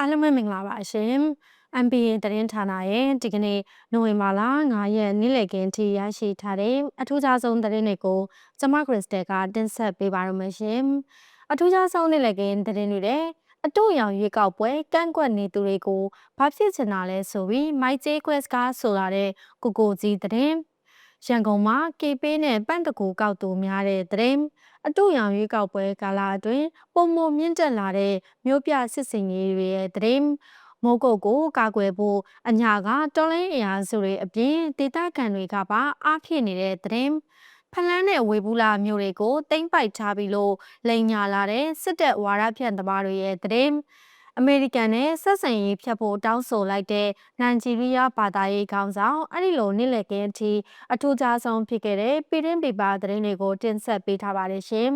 အားလုံးပဲမင်္ဂလာပါရှင် MBA သတင်းဌာနရဲ့ဒီကနေ့နိုဝင်ဘာလ9ရက်နေ့လည်ခင်းထိရရှိထားတဲ့အထူးခြားဆုံးသတင်းတွေကိုကျွန်မခရစ်စတယ်ကတင်ဆက်ပေးပါရမရှင်အထူးခြားဆုံးနေ့လည်ခင်းသတင်းတွေတဲ့အတူရောင်ရွေးကောက်ပွဲကန့်ကွက်နေသူတွေကိုဘာဖြစ်ချင်တာလဲဆိုပြီးမိုက်ဂျေးကွက်စ်ကဆိုလာတဲ့ကိုကိုကြီးသတင်း ရန်ကုန်မှာကေပေးနဲ့ပန့်တကူကောက်သူများတဲ့သတင်းအတူရောင်ရွေးကောက်ပွဲကာလအတွင်းပုံမမြင့်တက်လာတဲ့မြို့ပြစစ်စင်ရေးတွေရဲ့သတင်းမိုးကုတ်ကိုကာကွယ်ဖို့အညာကတော်လိုင်းအရာစုတွေအပြင်ဒေသခံတွေကပါအားဖြည့်နေတဲ့သတင်းဖလန်းနဲ့ဝေဘူးလာမြို့တွေကိုတိမ့်ပိုက်ထားပြီးလို့လိန်ညာလာတဲ့စစ်တပ်ဝါရဖြန့်သမားတွေရဲ့သတင်း အမေရိကန်နဲ့ဆက်ဆံရေးဖြတ်ဖို့တောင်းဆိုလိုက်တဲ့နိုင်ဂျီးရီးယားဘာသာရေးခေါင်းဆောင်အဲ့ဒီလိုနေ့လည်ကင်းအထိအထူးခြားဆုံးဖြစ်ခဲ့တဲ့ပြည်တွင်းပြည်ပသတင်းတွေကိုတင်ဆက်ပေးထားပါတယ်ရှင်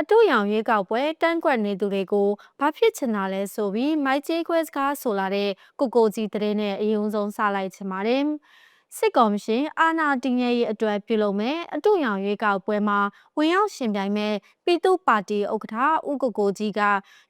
အတူရောင်ရွေးကောက်ပွဲတန်းကွက်နေသူတွေကိုဘာဖြစ်ချင်တာလဲဆိုပြီးမိုက်ဂျေးခွဲစကားဆိုလာတဲ့ကိုကိုကြီးတဲ့နဲ့အယုံဆုံးစလိုက်ချင်ပါတယ် စစ်ကော်မရှင်အာဏာတည်မြဲရေးအတွက်ပြုလုပ်မဲ့အတူရောင်ရွေးကောက်ပွဲမှာဝင်ရောက်ရှင်ပြိုင်မဲ့ပြည်သူ့ပါတီဥက္ကဋ္ဌဦးကိုကိုကြီးက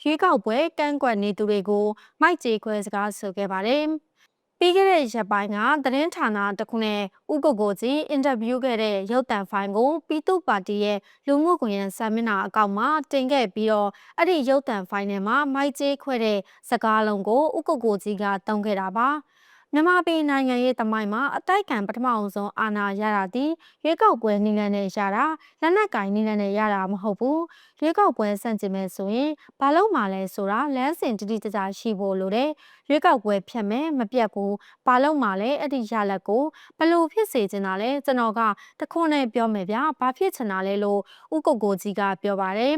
ရွေးကောက်ပွဲကန့်ကွက်နေသူတွေကိုမိုက်ကြေခွဲစကားဆိုခဲ့ပါတယ်။ပြီးခဲ့တဲ့ရက်ပိုင်းကသတင်းဌာနတစ်ခုနဲ့ဦးကိုကိုကြီးအင်တာဗျူးခဲ့တဲ့ရုပ်သံဖိုင်ကိုပြည်သူ့ပါတီရဲ့လူမှုကွန်ရက်စာမျက်နှာအကောင့်မှာတင်ခဲ့ပြီးတော့အဲ့ဒီရုပ်သံဖိုင်ထဲမှာမိုက်ကြေခွဲတဲ့စကားလုံးကိုဦးကိုကိုကြီးကတုံးခဲ့တာပါ။ မြန်မာပြည်နိုင်ငံရေးတမိုင်းမှာအတိုက်ခံပထမအောင်ဆုံးအာဏာရတာဒီရွေးကောက်ပွဲနည်းလမ်းနဲ့ရတာလက်နက်ကင်နည်းလမ်းနဲ့ရတာမဟုတ်ဘူးရွေးကောက်ပွဲစန့်ကျင်မဲ့ဆိုရင်ဘာလို့မှလဲဆိုတာလမ်းစဉ်တတိတကျရှိဖို့လိုတယ်ရွေးကောက်ပွဲဖြတ်မဲ့မပြတ်ဘူးဘာလို့မှလဲအဲ့ဒီရလက်ကိုဘလို့ဖြစ်စေချင်တာလဲကျွန်တော်ကတခွန်းနဲ့ပြောမယ်ဗျာဘာဖြစ်ချင်တာလဲလို့ဥကုတ်ကိုကြီးကပြောပါတယ်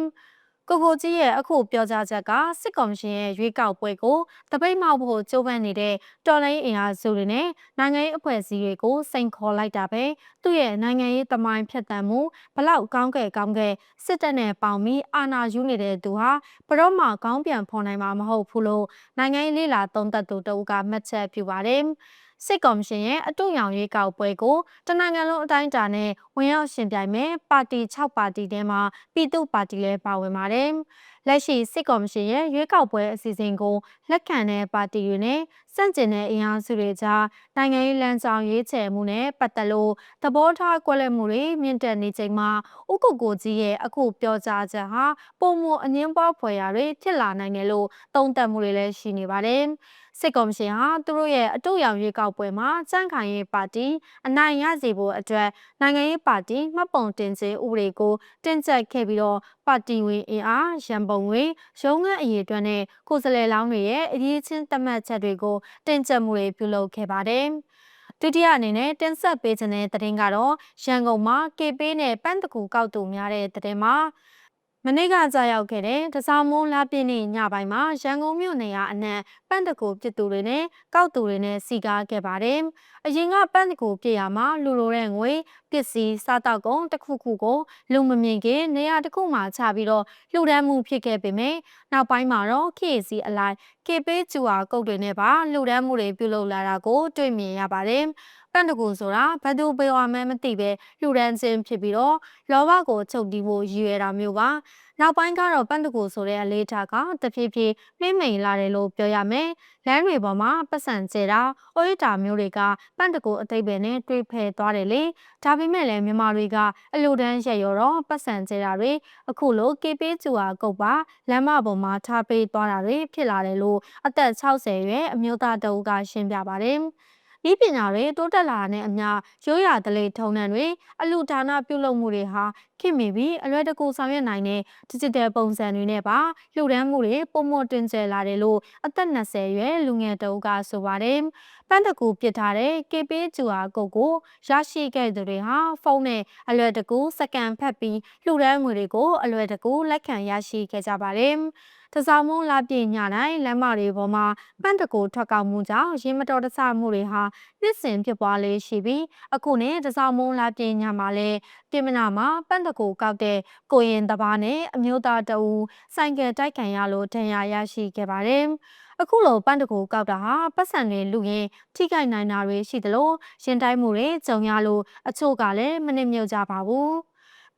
ကိုကိုကြီးရဲ့အခုပြောကြားချက်ကစစ်ကောင်ရှင်ရဲ့ရွေးကောက်ပွဲကိုတပိတ်မောက်ဖို့ကြိုးပမ်းနေတဲ့တော်လိုင်းအင်အားစုတွေနဲ့နိုင်ငံရေးအဖွဲ့အစည်းတွေကိုစိန်ခေါ်လိုက်တာပဲသူ့ရဲ့နိုင်ငံရေးတမိုင်းဖြတ်တန်းမှုဘလောက်ကောင်းကဲကောင်းကဲစစ်တပ်နဲ့ပေါင်ပြီးအာဏာယူနေတဲ့သူဟာဘရော့မှကောင်းပြန်ဖော်နိုင်မှာမဟုတ်ဘူးလို့နိုင်ငံရေးလေးလာသုံးသပ်သူတဦးကမှတ်ချက်ပြုပါတယ်။ စစ်ကော်မရှင်ရဲ့အတူရောင်ရွေးကောက်ပွဲကိုတနိုင်ငံလုံးအတိုင်းအတာနဲ့ဝင်ရောက်ရှင်ပြိုင်မဲ့ပါတီ6ပါတီထဲမှာပြည်သူ့ပါတီလည်းပါဝင်ပါတယ်။ လက်ရှိစစ်ကော်မရှင်ရဲ့ရွေးကောက်ပွဲအစီအစဉ်ကိုလက်ခံတဲ့ပါတီတွေနဲ့စန့်ကျင်တဲ့အင်အားစုတွေကြားနိုင်ငံရေးလမ်းကြောင်းရွေးချယ်မှုနဲ့ပတ်သက်လို့သဘောထားကွဲလွဲမှုတွေမြင့်တက်နေချိန်မှာဥက္ကုကိုကြီးရဲ့အခုပြောကြားချက်ဟာပုံမအငင်းပွားဖွယ်ရာတွေဖြစ်လာနိုင်တယ်လို့သုံးသပ်မှုတွေလည်းရှိနေပါတယ်။စစ်ကော်မရှင်ဟာသူတို့ရဲ့အတူရောင်ရွေးကောက်ပွဲမှာစန့်ခိုင်ရေးပါတီအနိုင်ရစေဖို့အတွက်နိုင်ငံရေးပါတီမှတ်ပုံတင်ခြင်းဥပဒေကိုတင်ကျပ်ခဲ့ပြီးတော့ ပါတီဝင်အင်အားရန်ပုံငွေရုံးခန်းအရေးအတွက်နဲ့ကိုယ်စားလှယ်လောင်းတွေရဲ့အရေးချင်းသတ်မှတ်ချက်တွေကိုတင်ကျပ်မှုတွေပြုလုပ်ခဲ့ပါတယ်ဒုတိယအနေနဲ့တင်ဆက်ပေးခြင်းတဲ့သတင်းကတော့ရန်ကုန်မှာ KP နဲ့ပန်းတကူကောက်တူများတဲ့သတင်းမှာ မနေ့ကကြာရောက်ခဲ့တဲ့တစောင်းမုံလာပြည့်နေ့ညပိုင်းမှာရန်ကုန်မြို့နေရာအနှံ့ပန့်တကူပြစ်သူတွေနဲ့ကောက်သူတွေနဲ့စီကားခဲ့ပါတယ်။အရင်ကပန့်တကူပြစ်ရမှာလူလိုတဲ့ငွေပစ္စည်းစားတောက်ကုန်တစ်ခုခုကိုလူမမြင်ခင်နေရာတစ်ခုမှချပြီးတော့လှူဒန်းမှုဖြစ်ခဲ့ပေမယ့်နောက်ပိုင်းမှာတော့ခေစီအလိုက်ကေပေးကျူအားကုတ်တွေနဲ့ပါလှူဒန်းမှုတွေပြုလုပ်လာတာကိုတွေ့မြင်ရပါတယ်။ ပန့်တကူဆိုတာဘသူပေဝါမဲမသိပဲလှူဒန်းခြင်းဖြစ်ပြီးတော့လောဘကိုချုပ်တီးဖို့ရည်ရွယ်တာမျိုးပါနောက်ပိုင်းကတော့ပန့်တကူဆိုတဲ့အလေးထားကတဖြည်းဖြည်းနှိမ့်မိန်လာတယ်လို့ပြောရမယ်လမ်းတွေပေါ်မှာပတ်စံကျဲတာအိုရတာမျိုးတွေကပန့်တကူအသိပဲနဲ့တွေးဖယ်သွားတယ်လေဒါပေမဲ့လည်းမြန်မာတွေကအလူတန်းရက်ရောတော့ပတ်စံကျဲတာတွေအခုလိုကေပေးကျူဟာကုတ်ပါလမ်းမပေါ်မှာထားပေးသွားတာတွေဖြစ်လာတယ်လို့အသက်60ရွယ်အမျိုးသားတအုပ်ကရှင်းပြပါတယ် ဤပညာတွေတိုးတက်လာတဲ့အမျှရိုးရာဒလိထုံနှံတွေအလူဒါနပြုလုပ်မှုတွေဟာခင်မီပြီးအလွယ်တကူဆောင်ရွက်နိုင်တဲ့ digital ပုံစံတွေနဲ့ပါလှူဒန်းမှုတွေပုံမတွင်ကျယ်လာတယ်လို့အသက်20ရွယ်လူငယ်တအုပ်ကဆိုပါတယ်။ပန်းတကူပစ်ထားတဲ့ KP ကျူဟာကုတ်ကိုရရှိခဲ့သူတွေဟာဖုန်းနဲ့အလွယ်တကူစကန်ဖတ်ပြီးလှူဒန်းငွေတွေကိုအလွယ်တကူလက်ခံရရှိခဲ့ကြပါတယ်။ တစောင်းမုံလာပြညတိုင်းလမ်းမတွေပေါ်မှာပန့်တကူထွက်ကောက်မှုကြောင့်ရင်မတော်တဆမှုတွေဟာနှစ်စဉ်ဖြစ်ပွားလေးရှိပြီးအခုနဲ့တစောင်းမုံလာပြညမှာလည်းပြင်မနာမှာပန့်တကူကောက်တဲ့ကိုရင်တပားနဲ့အမျိုးသားတအူဆိုင်ကယ်တိုက်ခံရလို့ဒဏ်ရာရရှိခဲ့ပါတယ်အခုလိုပန်းတကူကောက်တာဟာပတ်စံတွေလူရင်ထိခိုက်နိုင်တာတွေရှိသလိုရင်တိုင်းမှုတွေကြုံရလို့အချို့ကလည်းမနစ်မြုပ်ကြပါဘူး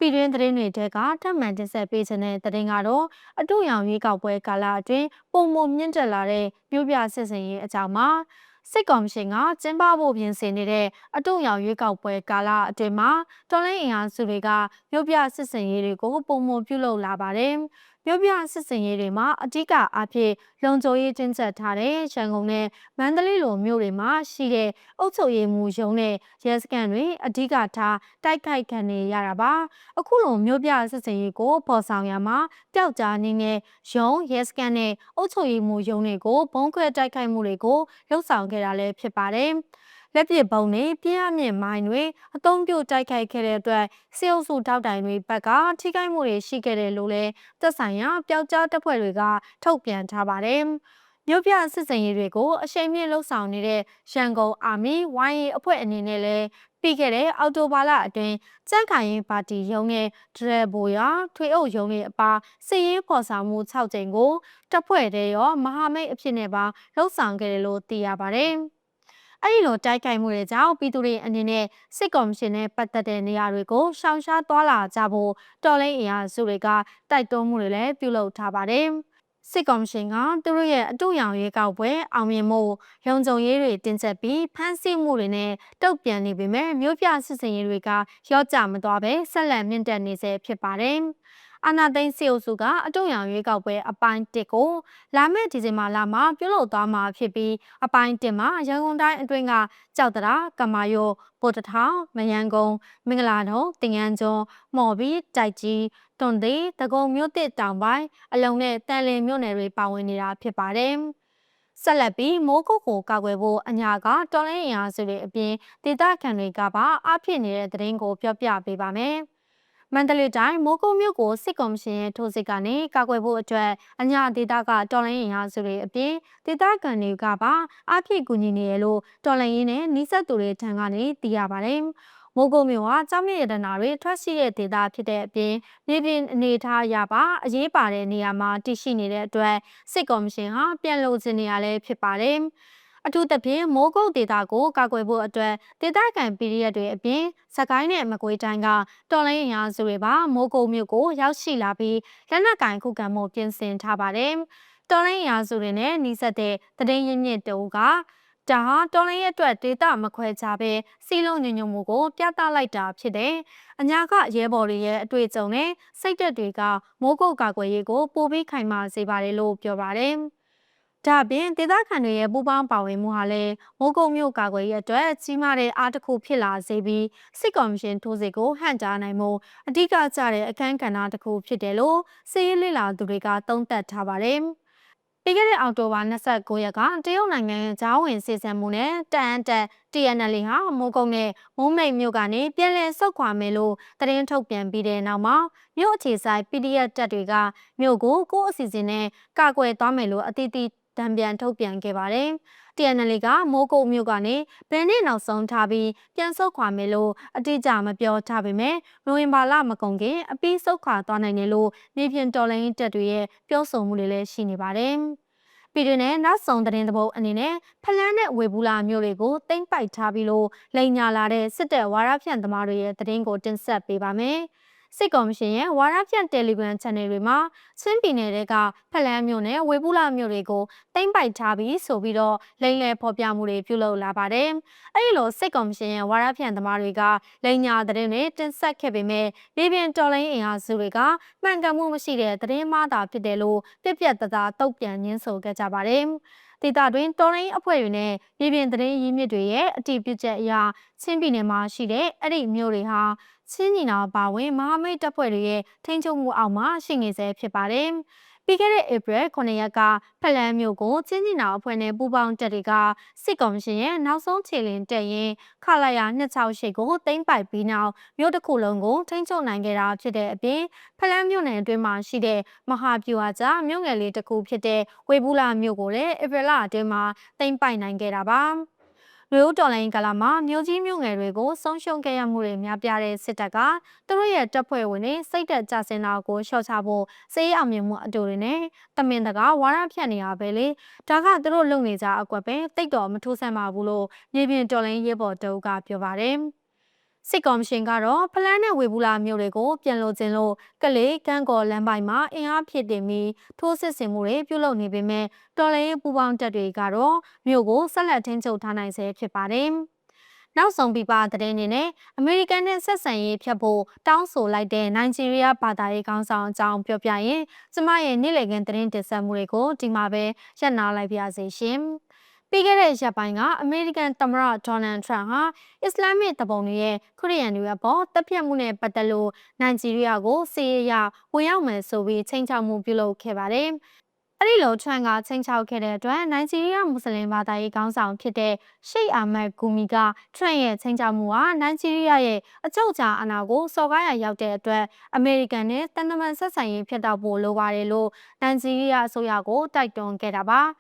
ပပြည်တွင်းသတင်းတွေတဲကထပ်မံတင်ဆက်ပေးခြင်းတဲ့သတင်းကတော့အတူရောင်ရွေးကောက်ပွဲကာလအတွင်းပုံမမြင့်တက်လာတဲ့မြို့ပြစစ်စင်ရေးအကြောင်းမှာစစ်ကော်မရှင်ကကျင်းပဖို့ပြင်ဆင်နေတဲ့အတူရောင်ရွေးကောက်ပွဲကာလအတွင်းမှာတော်လိုင်းအင်အားစုတွေကမြို့ပြစစ်စင်ရေးတွေကိုပုံမပြုလုပ်လာပါတယ်။ မြို့ပြစစ်စင်ရေးတွေမှာအထူးအဖြစ်လုံခြုံရေးတင်းကျပ်ထားတဲ့ရန်ကုန်နဲ့မန္တလေးလိုမြို့တွေမှာရှိတဲ့အုပ်ချုပ်ရေးမှူးရုံးနဲ့ရဲစခန်းတွေအထူးထားတိုက်ခိုက်ခံနေရတာပါအခုလိုမြို့ပြစစ်စင်ရေးကိုပေါ်ဆောင်ရမှာပျောက်ကြားနေတဲ့ရုံးရဲစခန်းနဲ့အုပ်ချုပ်ရေးမှူးရုံးတွေကိုဘုံခွဲတိုက်ခိုက်မှုတွေကိုလှုံ့ဆော်ခဲ့တာလည်းဖြစ်ပါတယ်။ လက်ပစ်ပုံတွေပြင်းအမြင့်မိုင်းတွေအုံပြုတ်တိုက်ခိုက်ခဲ့တဲ့အတွက်စေအုပ်စုတောက်တိုင်တွေဘက်ကထိခိုက်မှုတွေရှိခဲ့တယ်လို့လည်းသက်ဆိုင်ရာပျောက်ကြားတပ်ဖွဲ့တွေကထုတ်ပြန်ထားပါတယ်။မြို့ပြစစ်စင်ရေးတွေကိုအရှိန်မြင့်လှုပ်ဆောင်နေတဲ့ရန်ကုန်အာမီဝိုင်းရေးအဖွဲ့အနေနဲ့လည်းပြီးခဲ့တဲ့အော်တိုဘာလအတွင်းစန့်ခိုင်ရင်ပါတီရုံးရဲ့ဒရယ်ဘိုယာထွေအုပ်ရုံးရဲ့အပါစီရေးဖော်ဆောင်မှု6ကြိမ်ကိုတပ်ဖွဲ့တဲ့ရောမဟာမိတ်အဖြစ်နဲ့ပါလှုပ်ဆောင်ခဲ့တယ်လို့သိရပါတယ်။ အဲ့ဒီလိုတိုက်ခိုက်မှုတွေကြောင့်ပြည်သူတွေအနေနဲ့စစ်ကော်မရှင်နဲ့ပတ်သက်တဲ့နေရာတွေကိုရှောင်ရှားသွားလာကြဖို့တော်လိုင်းအင်အားစုတွေကတိုက်တွန်းမှုတွေလည်းပြုလုပ်ထားပါတယ်။စစ်ကော်မရှင်ကသူတို့ရဲ့အတူရောင်ရွေးကောက်ပွဲအောင်မြင်မှုလုံခြုံရေးတွေတင်ဆက်ပြီးဖမ်းဆီးမှုတွေနဲ့တုတ်ပြန်နေပေမဲ့မြို့ပြစစ်စင်ရေးတွေကရော့ကျမသွားပဲဆက်လက်မြင့်တက်နေဆဲဖြစ်ပါတယ်။ အာနာသိန်းစီအိုစုကအတုံရောင်ရွေးကောက်ပွဲအပိုင်း1ကိုလာမယ့်ဒီဇင်ဘာလမှာပြုလုပ်သွားမှာဖြစ်ပြီးအပိုင်း1မှာရန်ကုန်တိုင်းအတွင်းကကြောက်တရာကမာယိုပိုတထောင်မယန်းကုန်းမင်္ဂလာတုံတင်ငန်းကျွန်းမော်ဘီတိုက်ကြီးတွန်သေးတကုံမြို့တစ်တောင်ပိုင်းအလုံနဲ့တန်လင်းမြို့နယ်တွေပါဝင်နေတာဖြစ်ပါတယ်ဆက်လက်ပြီးမိုးကုတ်ကိုကောက်ွယ်ဖို့အညာကတော်လိုင်းအင်အားစုတွေအပြင်ဒေသခံတွေကပါအဖြစ်နေတဲ့သတင်းကိုပြောပြပေးပါမယ်။ မန္တလေးတိုင်းမိုးကုတ်မြို့ကိုစစ်ကော်မရှင်ရဲ့ထိုးစစ်ကနေကာကွယ်ဖို့အတွက်အညာဒေသကတော်လိုင်းရင်အားစုတွေအပြင်ဒေသခံတွေကပါအပြည့်ကူညီနေရလို့တော်လိုင်းရင်နဲ့နှိစက်သူတွေထံကနေသိရပါတယ်။မိုးကုတ်မြို့ဟာကြောင်းမြရတနာတွေထွက်ရှိတဲ့ဒေသဖြစ်တဲ့အပြင်မြေပြင်အနေထားရပါအရေးပါတဲ့နေရာမှာတည်ရှိနေတဲ့အတွက်စစ်ကော်မရှင်ဟာပြန်လို့ခြင်းနေရလဲဖြစ်ပါတယ်။ အထူးသဖြင့်မိုးကုတ်ဒေသကိုကာကွယ်ဖို့အတွက်ဒေသခံပီရီရက်တွေအပြင်စကိုင်းနဲ့မကွေးတိုင်းကတော်လိုင်းရင်အားစုတွေပါမိုးကုတ်မြို့ကိုရောက်ရှိလာပြီးလက်နက်ကင်ခုခံမှုပြင်ဆင်ထားပါတယ်။တော်လိုင်းရင်အားစုတွေနဲ့နှီးဆက်တဲ့တရင်ရင်းမြစ်တူကဒါဟာတော်လိုင်းရဲ့အတွက်ဒေတာမခွဲခြားပဲစီလုံးညညုံမှုကိုပြသလိုက်တာဖြစ်တယ်။အညာကရဲဘော်တွေရဲ့အတွေ့အကြုံနဲ့စိတ်သက်တွေကမိုးကုတ်ကာကွယ်ရေးကိုပိုပြီးခိုင်မာစေပါတယ်လို့ပြောပါတယ်။ ဒါ့အပြင်ဒေသခံတွေရဲ့ပူးပေါင်းပါဝင်မှုဟာလည်းမိုးကုတ်မြို့ကာကွယ်ရေးအတွက်ကြီးမားတဲ့အားတစ်ခုဖြစ်လာစေပြီးစစ်ကော်မရှင်ထိုးစစ်ကိုဟန့်တားနိုင်မှုအဓိကကျတဲ့အခန်းကဏ္ဍတစ်ခုဖြစ်တယ်လို့စီးရေးလလာသူတွေကသုံးသပ်ထားပါတယ်။ပြီးခဲ့တဲ့အောက်တိုဘာ29ရက်ကတရုတ်နိုင်ငံဂျားဝင်စီစဉ်မှုနဲ့တန်တက် TNL ဟာမိုးကုတ်နဲ့မုံမိတ်မြို့ကနေပြည်လည်ဆုတ်ခွာမယ်လို့သတင်းထုတ်ပြန်ပြီးတဲ့နောက်မှာမြို့အခြေဆိုင် PDF တပ်တွေကမြို့ကိုကိုယ့်အစီအစဉ်နဲ့ကာကွယ်သွားမယ်လို့အတိအသ တံပြန်ထုတ်ပြန်ခဲ့ပါတယ်။ TNL ကမိုးကုတ်မြို့ကနေဘယ်နှစ်နောက်ဆုံးထားပြီးပြန်ဆုတ်ခွာမယ်လို့အတိအကျမပြောထားပေမဲ့နိုဝင်ဘာလမကုန်ခင်အပြီးဆုတ်ခွာသွားနိုင်တယ်လို့မြေပြင်တော်လှန်ရေးတပ်တွေရဲ့ပြောဆိုမှုတွေလည်းရှိနေပါတယ်။ပြည်တွင်းနဲ့နောက်ဆုံးသတင်းသဘုတ်အနေနဲ့ဖလန်းနဲ့ဝေဘူးလာမျိုးတွေကိုတိမ့်ပိုက်ထားပြီးလို့လိန်ညာလာတဲ့စစ်တပ်ဝါရဖြန့်သမားတွေရဲ့သတင်းကိုတင်ဆက်ပေးပါမယ်။ စစ်ကော်မရှင်ရဲ့ဝါရဖြန့်တယ်လီဂရမ် channel တွေမှာချင်းပြည်နယ်တွေကဖလန်းမြို့နယ်ဝေဘူးလာမြို့တွေကိုတိမ့်ပိုက်ထားပြီးဆိုပြီးတော့လိမ့်လဲဖော်ပြမှုတွေပြုလုပ်လာပါတယ်။အဲဒီလိုစစ်ကော်မရှင်ရဲ့ဝါရဖြန့်သမားတွေကလိန်ညာသတင်းတွေတင်ဆက်ခဲ့ပေမဲ့ပြည်ပင်တော်လိုင်းအင်အားစုတွေကမှန်ကန်မှုမရှိတဲ့သတင်းမှားတာဖြစ်တယ်လို့ပြက်ပြက်သားသားတုံ့ပြန်ညင်းဆိုခဲ့ကြပါတယ်။ဒေသတွင်တော်လိုင်းအဖွဲ့တွေနဲ့ပြည်ပင်သတင်းရင်းမြစ်တွေရဲ့အတည်ပြုချက်အရချင်းပြည်နယ်မှာရှိတဲ့အဲ့ဒီမြို့တွေဟာ ချင်းညီနာပါဝင်မဟာမိတ်တပ်ဖွဲ့တွေရဲ့ထိန်းချုပ်မှုအောက်မှာရှိနေဆဲဖြစ်ပါတယ်။ပြီးခဲ့တဲ့ဧပြီ9ရက်ကဖလန်းမြို့ကိုချင်းချင်းနာအဖွဲ့နဲ့ပူးပေါင်းတပ်တွေကစစ်ကော်မရှင်ရဲ့နောက်ဆုံးခြေလင်းတက်ရင်ခလာယာ268ကိုသိမ်းပိုက်ပြီးနောက်မြို့တစ်ခုလုံးကိုထိန်းချုပ်နိုင်ခဲ့တာဖြစ်တဲ့အပြင်ဖလန်းမြို့နယ်အတွင်းမှာရှိတဲ့မဟာပြူဟာကြားမြို့ငယ်လေးတစ်ခုဖြစ်တဲ့ဝေဘူးလာမြို့ကိုလည်းဧပြီလအတွင်းမှာသိမ်းပိုက်နိုင်ခဲ့တာပါ။ လူဦးတော်လိုင်းကာလမှာမြို့ကြီးမြို့ငယ်တွေကိုဆုံးရှုံးခဲ့ရမှုတွေများပြားတဲ့စစ်တပ်ကသူတို့ရဲ့တပ်ဖွဲ့ဝင်တွေစိတ်သက်ကြဆင်းတာကိုလျှော့ချဖို့စေးအောင်မြင်မှုအတူတွေနဲ့တမင်တကာဝါရဖြတ်နေရပဲလေဒါကသူတို့လုပ်နေကြအကွက်ပဲတိတ်တော်မထူးဆန်းပါဘူးလို့မြေပြင်တော်လိုင်းရဲဘော်တုပ်ကပြောပါတယ် စစ်ကော်မရှင်ကတော့ဖလန်းနဲ့ဝေဘူးလာမြို့တွေကိုပြန်လို့ကျင်လို့ကလေးကန်းကော်လမ်းပိုင်းမှာအင်အားဖြစ်တင်ပြီးထိုးစစ်ဆင်မှုတွေပြုလုပ်နေပေမဲ့တော်လှန်ရေးပူးပေါင်းတပ်တွေကတော့မြို့ကိုဆက်လက်ထိန်းချုပ်ထားနိုင်ဆဲဖြစ်ပါတယ်။နောက်ဆုံးပြပသတင်းအနေနဲ့အမေရိကန်နဲ့ဆက်ဆံရေးဖြတ်ဖို့တောင်းဆိုလိုက်တဲ့နိုင်ဂျီးရီးယားဘာသာရေးခေါင်းဆောင်အကြောင်းပြောပြရင်ကျမရဲ့နေ့လည်ခင်းသတင်းတင်ဆက်မှုတွေကိုဒီမှာပဲရပ်နာလိုက်ပါရစေရှင်။ ပြီးခဲ့တဲ့ရက်ပိုင်းကအမေရိကန်သမ္မတဒေါ်နယ်ထရန့်ဟာအစ္စလာမစ်တပုံတွေရဲ့ခရီးရန်တွေအပေါ်တပ်ဖြတ်မှုနဲ့ပတ်သက်လို့နိုင်ဂျီးရီးယားကိုစီးရရဝင်ရောက်မယ်ဆိုပြီးချိန်ချောက်မှုပြုလုပ်ခဲ့ပါတယ်။အဲ့ဒီလိုထရန့်ကချိန်ချောက်ခဲ့တဲ့အတွက်နိုင်ဂျီးရီးယားမွတ်စလင်ဘာသာရေးခေါင်းဆောင်ဖြစ်တဲ့ရှိတ်အာမတ်ဂူမီကထရန့်ရဲ့ချိန်ချောက်မှုဟာနိုင်ဂျီးရီးယားရဲ့အချုပ်အခြာအာဏာကိုစော်ကားရရောက်တဲ့အတွက်အမေရိကန်နဲ့တန်တမန်ဆက်ဆံရေးဖြစ်တော့ဖို့လိုပါတယ်လို့နိုင်ဂျီးရီးယားအစိုးရကိုတိုက်တွန်းခဲ့တာပါ။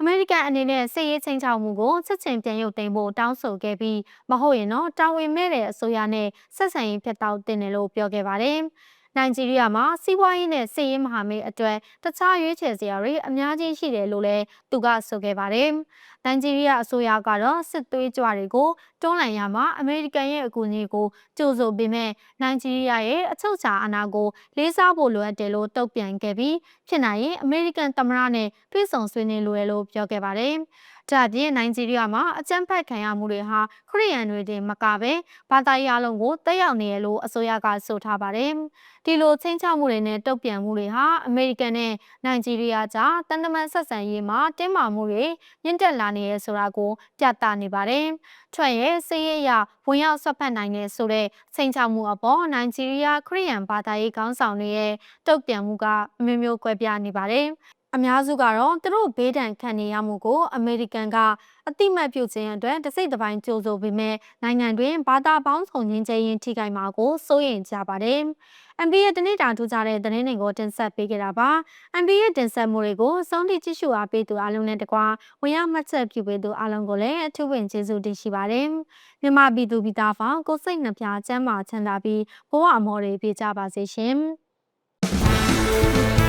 အမေရိကန်အနေနဲ့စစ်ရေးချင်းချောက်မှုကိုချက်ချင်းပြန်ရုပ်သိမ်းဖို့တောင်းဆိုခဲ့ပြီးမဟုတ်ရင်တော့တာဝန်မဲ့တဲ့အစိုးရနဲ့ဆက်ဆံရေးဖျက်တောက်တင်တယ်လို့ပြောခဲ့ပါတယ်။ နိုင်ဂျီးရီးယားမှာစီးပွားရေးနဲ့စစ်ရေးမဟာမိတ်အတွက်တခြားရွေးချယ်စရာတွေအများကြီးရှိတယ်လို့လည်းသူကဆိုခဲ့ပါတယ်။နိုင်ဂျီးရီးယားအစိုးရကတော့စစ်သွေးကြွတွေကိုတွန်းလှန်ရမှာအမေရိကန်ရဲ့အကူအညီကိုကြိုဆိုပေမဲ့နိုင်ဂျီးရီးယားရဲ့အချုပ်အခြာအာဏာကိုလေးစားဖို့လိုအပ်တယ်လို့တုံ့ပြန်ခဲ့ပြီးဖြစ်နိုင်ရင်အမေရိကန်သမ္မတနဲ့တွေ့ဆုံဆွေးနွေးလိုရလို့ပြောခဲ့ပါတယ်။ ဒါ့အပြင်နိုင်ဂျီးရီးယားမှာအကြမ်းဖက်ခံရမှုတွေဟာခရီးရန်တွေတင်မကပဲဘာသာရေးအလုံးကိုတက်ရောက်နေရလို့အစိုးရကဆိုထားပါတယ်။ဒီလိုချင်းချမှုတွေနဲ့တုံ့ပြန်မှုတွေဟာအမေရိကန်နဲ့နိုင်ဂျီးရီးယားကြားတန်တမန်ဆက်ဆံရေးမှာတင်းမာမှုတွေမြင့်တက်လာနေရဆိုတာကိုပြသနေပါတယ်။ထွက်ရဲ့စည်ရရဝင်ရောက်ဆွတ်ဖက်နိုင်တဲ့ဆိုတဲ့ချိန်ချမှုအပေါ်နိုင်ဂျီးရီးယားခရီးရန်ဘာသာရေးခေါင်းဆောင်တွေရဲ့တုံ့ပြန်မှုကအမျိုးမျိုးကွဲပြားနေပါတယ်။ အများစုကတော့သူတို့ဘေးဒဏ်ခံနေရမှုကို အမေရိကန်ကအတိမတ်ပြုခြင်းအတွက်တစိမ့်တစ်ပိုင်းကြိုးဆိုပေမဲ့နိုင်ငံတွင်ဘာသာပေါင်းစုံချင်းချင်းရင်ထိခိုက်မှာကိုစိုးရိမ်ကြပါတယ်။ MB ရဲ့တနေ့တာထူးခြားတဲ့သတင်းတွေကိုတင်ဆက်ပေးကြတာပါ။ MB ရဲ့တင်ဆက်မှုတွေကိုစုံထိကြည့်ရှုအားပေးသူအားလုံးနဲ့တကွာဝင်ရောက်မှတ်ချက်ပြုပေးသူအားလုံးကိုလည်းအထူးပင်ကျေးဇူးတင်ရှိပါတယ်။မြန်မာပြည်သူပြည်သားဖောင်ကိုစိတ်နှပြချမ်းမာချမ်းသာပြီးဘဝအမော်တွေပြကြပါစေရှင်။